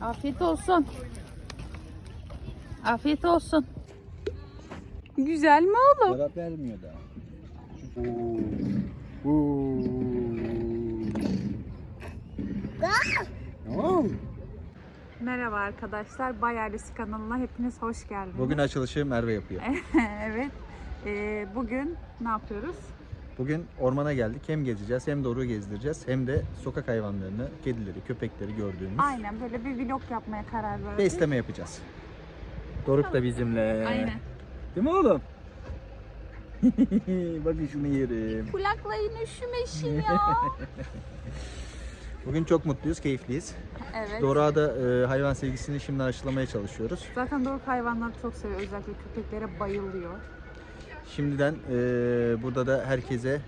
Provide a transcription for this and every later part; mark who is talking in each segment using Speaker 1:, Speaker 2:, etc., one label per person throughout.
Speaker 1: Afiyet olsun. Afiyet olsun. Güzel mi oğlum?
Speaker 2: Cevap vermiyor daha. Oo. Oo. Tamam.
Speaker 1: Merhaba arkadaşlar. Bay Ailesi kanalına hepiniz hoş geldiniz.
Speaker 2: Bugün açılışı Merve yapıyor.
Speaker 1: evet. Ee, bugün ne yapıyoruz?
Speaker 2: Bugün ormana geldik. Hem gezeceğiz hem doğru gezdireceğiz. Hem de sokak hayvanlarını, kedileri, köpekleri gördüğümüz
Speaker 1: Aynen böyle bir vlog yapmaya karar verdik.
Speaker 2: besleme yapacağız. Doruk da bizimle.
Speaker 1: Aynen.
Speaker 2: Değil mi oğlum? Bakın şunu yerim.
Speaker 1: Kulaklayın üşümeşin ya.
Speaker 2: Bugün çok mutluyuz, keyifliyiz.
Speaker 1: evet.
Speaker 2: Doruk'a da e, hayvan sevgisini şimdi aşılamaya çalışıyoruz.
Speaker 1: Zaten Doruk hayvanları çok seviyor. Özellikle köpeklere bayılıyor.
Speaker 2: Şimdiden e, burada da herkese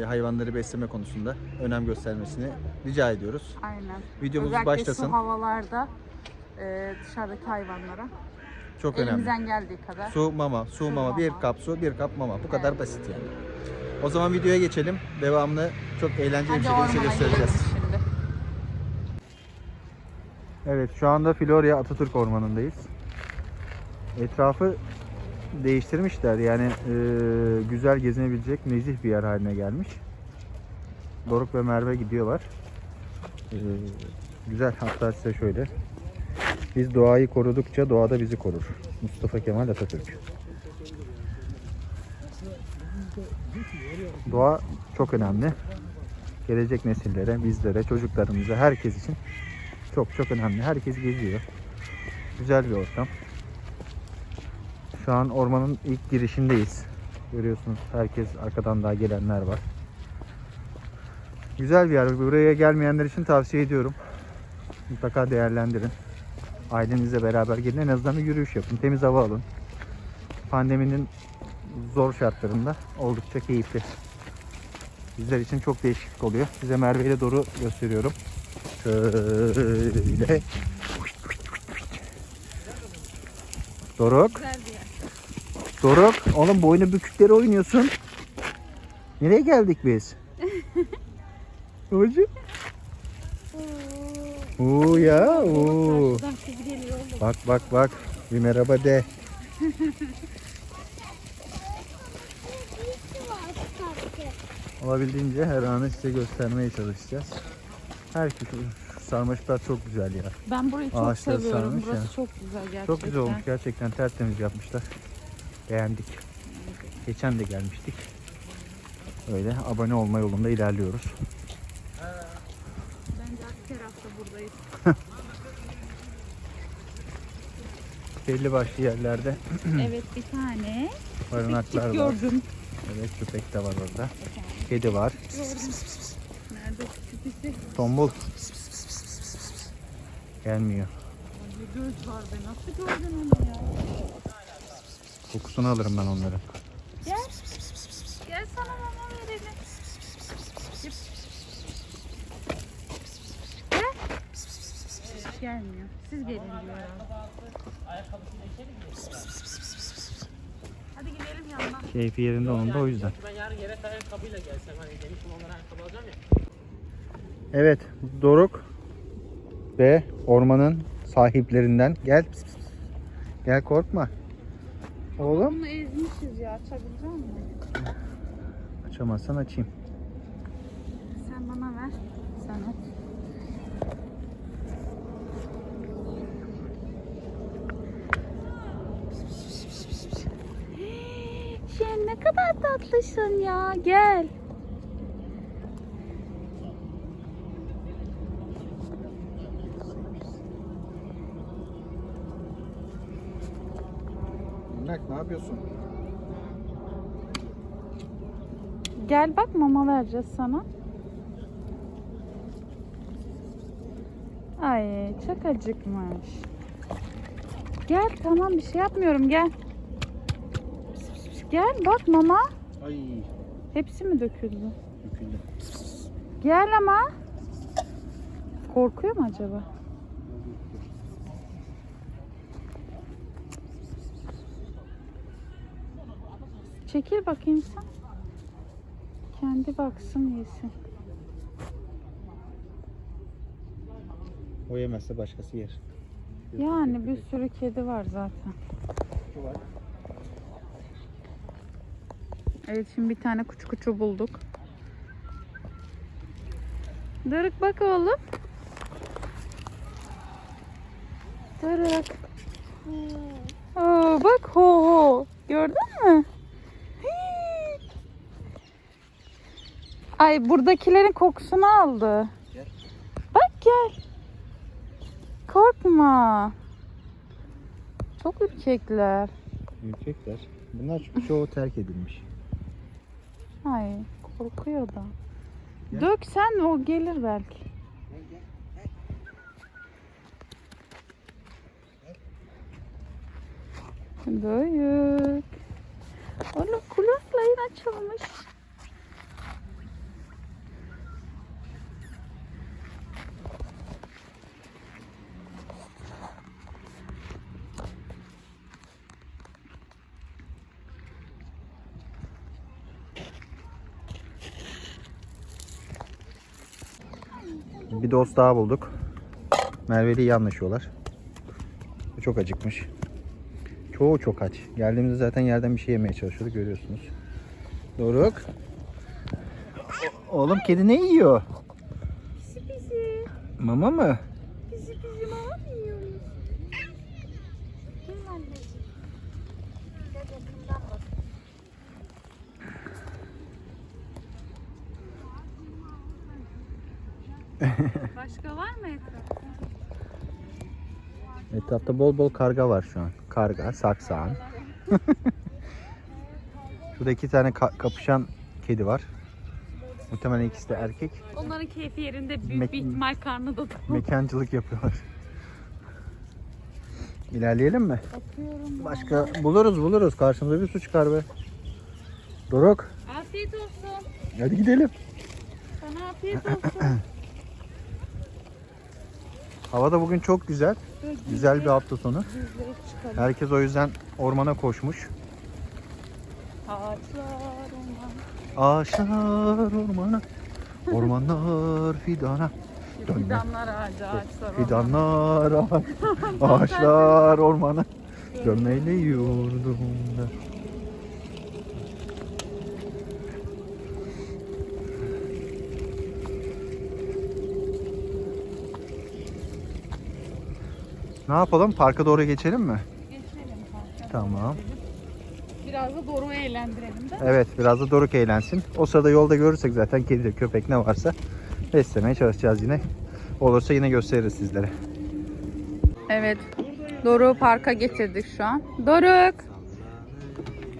Speaker 2: e, hayvanları besleme konusunda önem göstermesini rica ediyoruz.
Speaker 1: Aynen.
Speaker 2: Videomuz
Speaker 1: Özellikle
Speaker 2: başlasın.
Speaker 1: şu havalarda e, dışarıdaki hayvanlara
Speaker 2: Çok önemli.
Speaker 1: elimizden geldiği kadar.
Speaker 2: Su, mama, su, mama, bir
Speaker 1: mama.
Speaker 2: kap su, bir kap mama. Bu kadar
Speaker 1: Evet.
Speaker 2: basit yani. O zaman videoya geçelim. Devamını çok eğlenceli bir şekilde göstereceğiz.
Speaker 1: şimdi.
Speaker 2: Evet şu anda Florya Atatürk Ormanı'ndayız. Etrafı değiştirmişler yani e, güzel gezinebilecek nezih bir yer haline gelmiş. Doruk ve Merve gidiyorlar. E, güzel hatta size şöyle. Biz doğayı korudukça doğa da bizi korur. Mustafa Kemal Atatürk. Doğa çok önemli. Gelecek nesillere, bizlere, çocuklarımıza, herkes için çok çok önemli. Herkes geziyor. Güzel bir ortam. Şu an ormanın ilk girişindeyiz. Görüyorsunuz herkes arkadan daha gelenler var. Güzel bir yer. Buraya gelmeyenler için tavsiye ediyorum. Mutlaka değerlendirin. Ailenizle beraber gelin. En azından bir yürüyüş yapın. Temiz hava alın. Pandeminin zor şartlarında oldukça keyifli. Bizler için çok değişiklik oluyor. Size Merve ile doğru gösteriyorum. Şöyle. Doruk. Doruk. Oğlum boynu bükükleri oynuyorsun. Nereye geldik biz? Hocam. Oo ya. Oo. Bak bak bak. Bir merhaba de. Olabildiğince her anı size göstermeye çalışacağız. Herkes sarmaşıklar çok güzel ya.
Speaker 1: Ben burayı çok
Speaker 2: Ağaçlar
Speaker 1: seviyorum.
Speaker 2: sarmış
Speaker 1: Burası
Speaker 2: ya.
Speaker 1: çok güzel gerçekten.
Speaker 2: Çok güzel olmuş gerçekten tertemiz yapmışlar. Beğendik. Geçen de gelmiştik. Öyle abone olma yolunda ilerliyoruz.
Speaker 1: Bence her hafta buradayız.
Speaker 2: Belli başlı yerlerde
Speaker 1: evet bir tane.
Speaker 2: barınaklar
Speaker 1: Küçük
Speaker 2: var.
Speaker 1: gördüm.
Speaker 2: Evet köpek de var orada. Kedi var.
Speaker 1: Nerede küçük
Speaker 2: Tombul. Gelmiyor.
Speaker 1: Bir göz var be. Nasıl gördün onu ya?
Speaker 2: Kokusunu alırım ben onların.
Speaker 1: Gel. Gel sana mama verelim. Gel. Gelmiyor. Siz gelin diyor. Hadi gidelim yanına.
Speaker 2: Keyfi yerinde onun da o yüzden.
Speaker 3: Ben yarın yedek ayakkabıyla gelsem hani demiştim onlara ayakkabı alacağım ya.
Speaker 2: Evet Doruk ve ormanın sahiplerinden gel. Gel korkma. Oğlum.
Speaker 1: Bunu ezmişiz ya. Açabilecek misin?
Speaker 2: Açamazsan açayım.
Speaker 1: Sen bana ver. Sen aç. Sen ne kadar tatlısın ya. Gel.
Speaker 2: Yapıyorsun?
Speaker 1: Gel bak mama vereceğiz sana. Ay çok acıkmış. Gel tamam bir şey yapmıyorum gel. Gel bak mama.
Speaker 2: Ay
Speaker 1: Hepsi mi döküldü?
Speaker 2: döküldü.
Speaker 1: Gel ama. Korkuyor mu acaba? Çekil bakayım sen. Kendi baksın yesin.
Speaker 2: O yemezse başkası yer.
Speaker 1: Yani bir sürü kedi var zaten.
Speaker 2: Var.
Speaker 1: Evet şimdi bir tane kuçu kuçu bulduk. Doruk bak oğlum. Doruk. Oo, bak ho ho. Gördün mü? Ay buradakilerin kokusunu aldı.
Speaker 2: Gel.
Speaker 1: Bak gel. Korkma. Çok ürkekler.
Speaker 2: Ürkekler. Bunlar çünkü çoğu terk edilmiş.
Speaker 1: Ay korkuyor da.
Speaker 2: Gel.
Speaker 1: Dök sen o gelir belki. Büyük. Oğlum kulakların açılmış.
Speaker 2: Bir dost daha bulduk. Merve'yle iyi anlaşıyorlar. Çok acıkmış. Çoğu çok aç. Geldiğimizde zaten yerden bir şey yemeye çalışıyordu görüyorsunuz. Doruk. Oğlum kedi ne yiyor? Mama mı?
Speaker 1: Başka var mı etrafta?
Speaker 2: Etrafta bol bol karga var şu an. Karga, saksan. Şurada iki tane ka- kapışan kedi var. Muhtemelen ikisi de erkek.
Speaker 1: Onların keyfi yerinde
Speaker 2: Mek-
Speaker 1: büyük bir ihtimal karnı da
Speaker 2: Mekancılık yapıyorlar. İlerleyelim mi?
Speaker 1: Bakıyorum.
Speaker 2: Başka buluruz buluruz. Karşımıza bir su çıkar be. Doruk.
Speaker 1: Afiyet olsun.
Speaker 2: Hadi gidelim.
Speaker 1: Sana afiyet olsun.
Speaker 2: Hava da bugün çok güzel. Güzel bir hafta sonu. Herkes o yüzden ormana koşmuş.
Speaker 1: Ağaçlar orman.
Speaker 2: Ağaçlar ormana, ormanlar fidana. Dönme.
Speaker 1: Fidanlar ağacı, ağaçlar.
Speaker 2: Fidanlar ağaç, ağaçlar ormana. Gömleğiyle yurdumda. Ne yapalım? Parka doğru geçelim mi?
Speaker 1: Geçelim parka.
Speaker 2: Tamam.
Speaker 1: Biraz da Doruk'u eğlendirelim de.
Speaker 2: Evet, biraz da Doruk eğlensin. O sırada yolda görürsek zaten kedi, köpek ne varsa beslemeye çalışacağız yine. Olursa yine gösteririz sizlere.
Speaker 1: Evet. Doruk'u parka getirdik şu an. Doruk.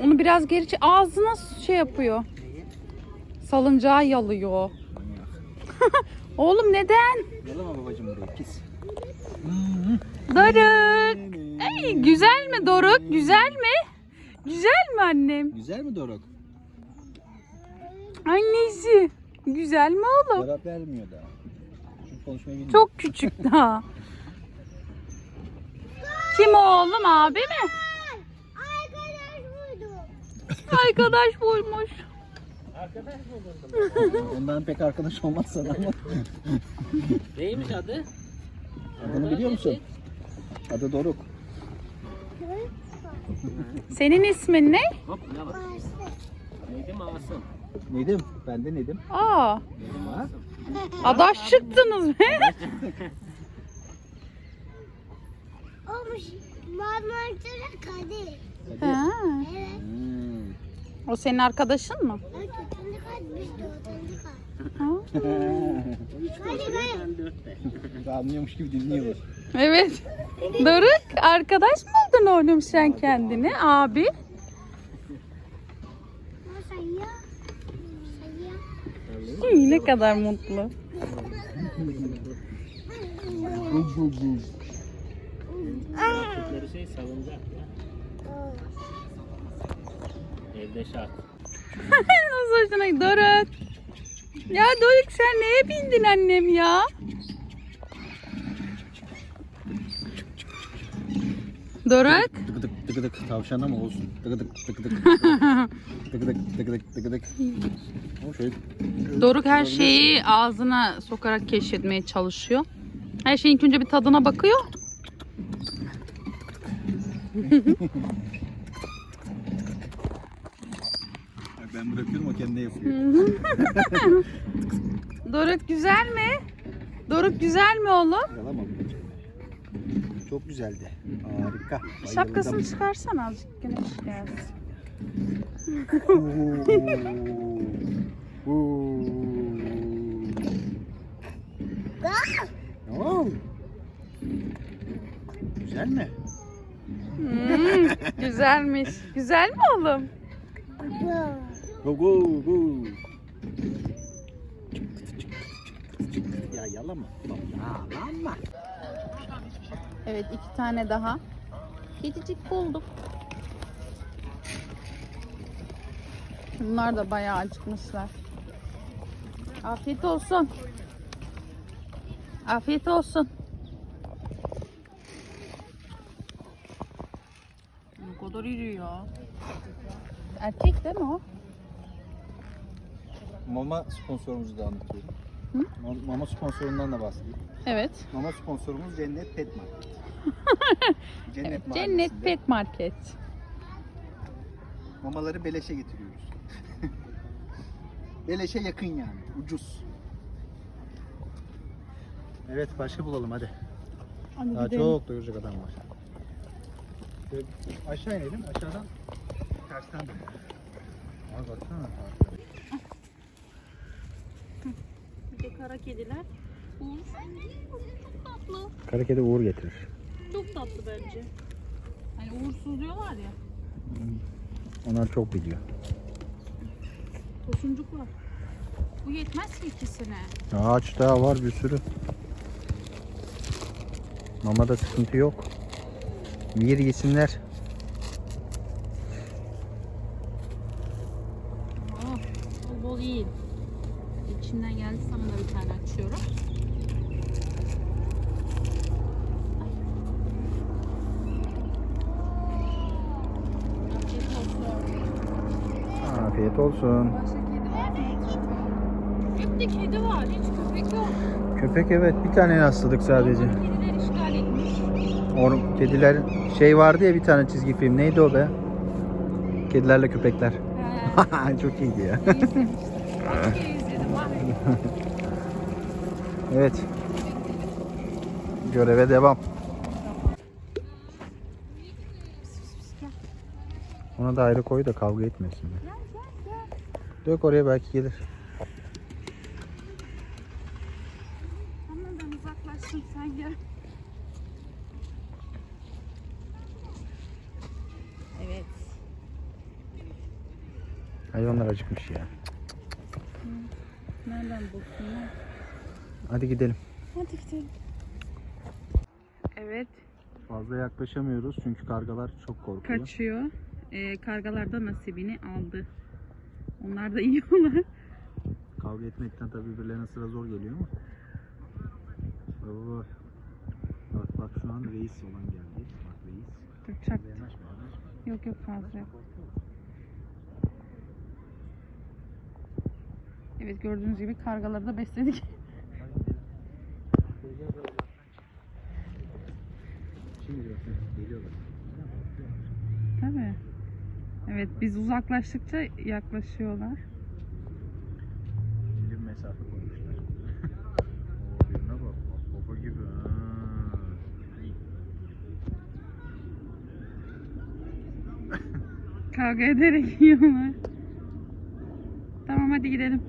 Speaker 1: Onu biraz geri çek. Ağzına şey yapıyor. Salıncağı yalıyor. Oğlum neden?
Speaker 2: Yalama babacım buraya pis.
Speaker 1: Doruk. Ey, güzel mi Doruk? Güzel mi? Güzel mi annem?
Speaker 2: Güzel mi Doruk?
Speaker 1: Annesi. Güzel mi oğlum?
Speaker 2: Cevap vermiyor daha. Çünkü konuşmayı bilmiyor.
Speaker 1: Çok küçük daha. Kim o oğlum abi mi?
Speaker 4: Arkadaş buldum.
Speaker 1: Arkadaş bulmuş.
Speaker 3: Arkadaş buldum.
Speaker 2: Ondan pek arkadaş olmaz sana ama.
Speaker 3: Neymiş adı?
Speaker 2: Adını biliyor musun? Adı Doruk.
Speaker 1: Senin ismin ne?
Speaker 3: Hop. Neydi Asım?
Speaker 2: Nedim. Ben de Nedim.
Speaker 1: Aa,
Speaker 3: Nedim
Speaker 2: Ha?
Speaker 3: Asım.
Speaker 1: adaş çıktınız be.
Speaker 4: Olmuş. Marmara'da Kadir.
Speaker 1: Ha,
Speaker 4: Evet.
Speaker 2: Hmm.
Speaker 1: o senin arkadaşın mı?
Speaker 4: Ben dördüncü kat, biz dördüncü kat.
Speaker 1: Ha.
Speaker 4: Hadi hadi.
Speaker 3: Ben dörtte.
Speaker 2: Anlıyormuş gibi dinliyoruz.
Speaker 1: Evet. Doruk, arkadaş mı oldun oğlum sen kendine abi? Hı, ne kadar mutlu.
Speaker 3: Şey salıncak. Evde şart.
Speaker 1: Nasıl hoşuna? Doruk. Ya Doruk sen neye bindin annem ya? Doruk.
Speaker 2: Tıkıdık tıkıdık tavşan ama olsun. Tıkıdık tıkıdık. tıkıdık tıkıdık tıkıdık. O şey
Speaker 1: Doruk her şeyi ağzına sokarak keşfetmeye çalışıyor. Her şeyin ilk önce bir tadına bakıyor.
Speaker 2: Ben bırakıyorum o kendi yapıyor.
Speaker 1: Doruk güzel mi? Doruk güzel mi oğlum?
Speaker 2: Yalamam. Çok güzeldi. Harika.
Speaker 1: Şapkasını çıkarsana azıcık güneş gelsin.
Speaker 2: Tamam. Güzel mi?
Speaker 1: Hmm, güzelmiş. Güzel mi oğlum?
Speaker 2: Go go go. Ya yalama. Yalama.
Speaker 1: Evet iki tane daha. Kedicik bulduk. Bunlar da bayağı acıkmışlar. Afiyet olsun. Afiyet olsun. Ne kadar iri ya. Erkek değil mi o?
Speaker 2: Mama sponsorumuzu da anlatıyorum.
Speaker 1: Hı?
Speaker 2: Ma- Mama sponsorundan da bahsedeyim.
Speaker 1: Evet.
Speaker 2: Mama sponsorumuz Cennet Pet Market. Cennet,
Speaker 1: evet.
Speaker 2: Mahallesi'nde
Speaker 1: Cennet Pet Market.
Speaker 2: Mamaları beleşe getiriyoruz. beleşe yakın yani. Ucuz. Evet başka bulalım hadi.
Speaker 1: Hadi
Speaker 2: Daha
Speaker 1: gidelim.
Speaker 2: çok doyuracak adam var. Şöyle aşağı inelim. Aşağıdan tersten dönelim. Abi baksana.
Speaker 1: Kara kediler. Uğur. Çok tatlı.
Speaker 2: Kara kedi uğur getirir.
Speaker 1: Çok tatlı bence. Hani uğursuz diyorlar ya.
Speaker 2: Onlar çok biliyor.
Speaker 1: Tosuncuk var. Bu yetmez ki ikisine.
Speaker 2: Ağaç daha var bir sürü. Mamada sıkıntı yok. Bir yesinler.
Speaker 1: Oh, bol bol yiyin. İçinden geldi sana da bir tane açıyorum. Afiyet olsun. Hep de kedi var. Hiç köpek yok.
Speaker 2: Köpek evet bir tane rastladık sadece.
Speaker 1: Kediler işgal etmiş.
Speaker 2: Or kediler şey vardı ya bir tane çizgi film neydi o be? Kedilerle köpekler. Çok iyiydi ya. Evet. Göreve devam. Ona da ayrı koy da kavga etmesin.
Speaker 1: Gel gel gel.
Speaker 2: Dök oraya belki gelir.
Speaker 1: Ama ben uzaklaştım sen gel. Evet.
Speaker 2: Hayvanlar acıkmış ya.
Speaker 1: Nereden bulsunlar?
Speaker 2: Hadi gidelim.
Speaker 1: Hadi gidelim. Evet.
Speaker 2: Fazla yaklaşamıyoruz çünkü kargalar çok korkuyor.
Speaker 1: Kaçıyor. Ee, kargalar da nasibini aldı. Onlar da yiyorlar.
Speaker 2: Kavga etmekten tabii birbirlerine sıra zor geliyor ama. Baba bak. Bak şu an reis olan geldi. Bak reis.
Speaker 1: Dur çak.
Speaker 2: Yanaşma yanaşma.
Speaker 1: Yok yok fazla yok. Evet gördüğünüz gibi kargaları da besledik.
Speaker 2: Şimdi geliyorlar.
Speaker 1: Tabii. Evet biz uzaklaştıkça yaklaşıyorlar.
Speaker 2: Bilim mesafe koymuşlar. Oo birine. Bak baba gibi. Ha.
Speaker 1: Kavga ederek yiyorlar. Tamam hadi gidelim.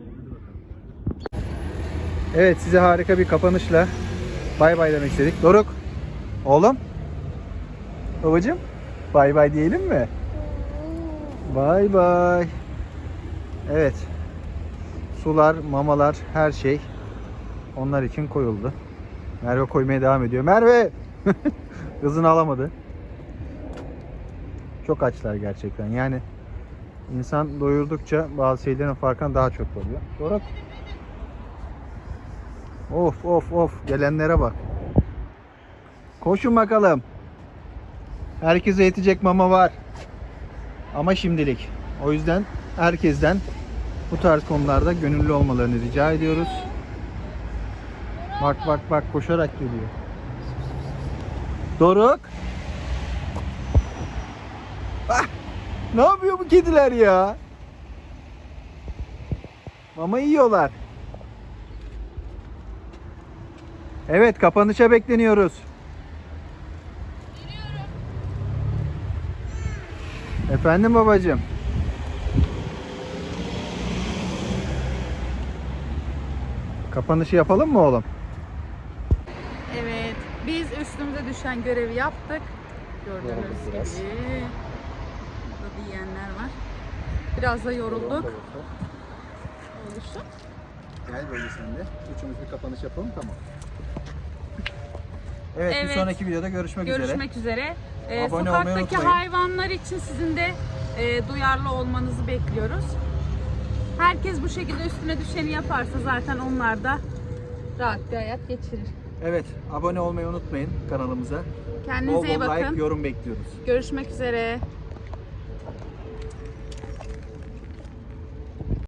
Speaker 2: Evet size harika bir kapanışla bay bay demek istedik. Doruk. Oğlum. Babacım. Bay bay diyelim mi? Bay bay. Evet. Sular, mamalar, her şey onlar için koyuldu. Merve koymaya devam ediyor. Merve! Kızını alamadı. Çok açlar gerçekten. Yani insan doyurdukça bazı şeylerin farkına daha çok oluyor. Doruk. Of of of gelenlere bak. Koşun bakalım. Herkese yetecek mama var. Ama şimdilik. O yüzden herkesten bu tarz konularda gönüllü olmalarını rica ediyoruz. Bak bak bak koşarak geliyor. Doruk. Ah, ne yapıyor bu kediler ya? Mama yiyorlar. Evet kapanışa bekleniyoruz. Efendim babacığım. Kapanışı yapalım mı oğlum?
Speaker 1: Evet. Biz üstümüze düşen görevi yaptık. Gördüğünüz
Speaker 2: biraz.
Speaker 1: gibi. Burada diyenler var. Biraz da yorulduk. Oluşum.
Speaker 2: Gel böyle sen de. Üçümüz bir kapanış yapalım tamam. Evet, bir
Speaker 1: Evet.
Speaker 2: sonraki videoda görüşmek, üzere.
Speaker 1: Görüşmek üzere. Ee,
Speaker 2: Abone
Speaker 1: sokaktaki hayvanlar için sizin de e, duyarlı olmanızı bekliyoruz. Herkes bu şekilde üstüne düşeni yaparsa zaten onlar da rahat bir hayat geçirir.
Speaker 2: Evet, abone olmayı unutmayın kanalımıza.
Speaker 1: Kendinize
Speaker 2: Bol
Speaker 1: iyi
Speaker 2: bol like,
Speaker 1: bakın.
Speaker 2: yorum bekliyoruz.
Speaker 1: Görüşmek üzere.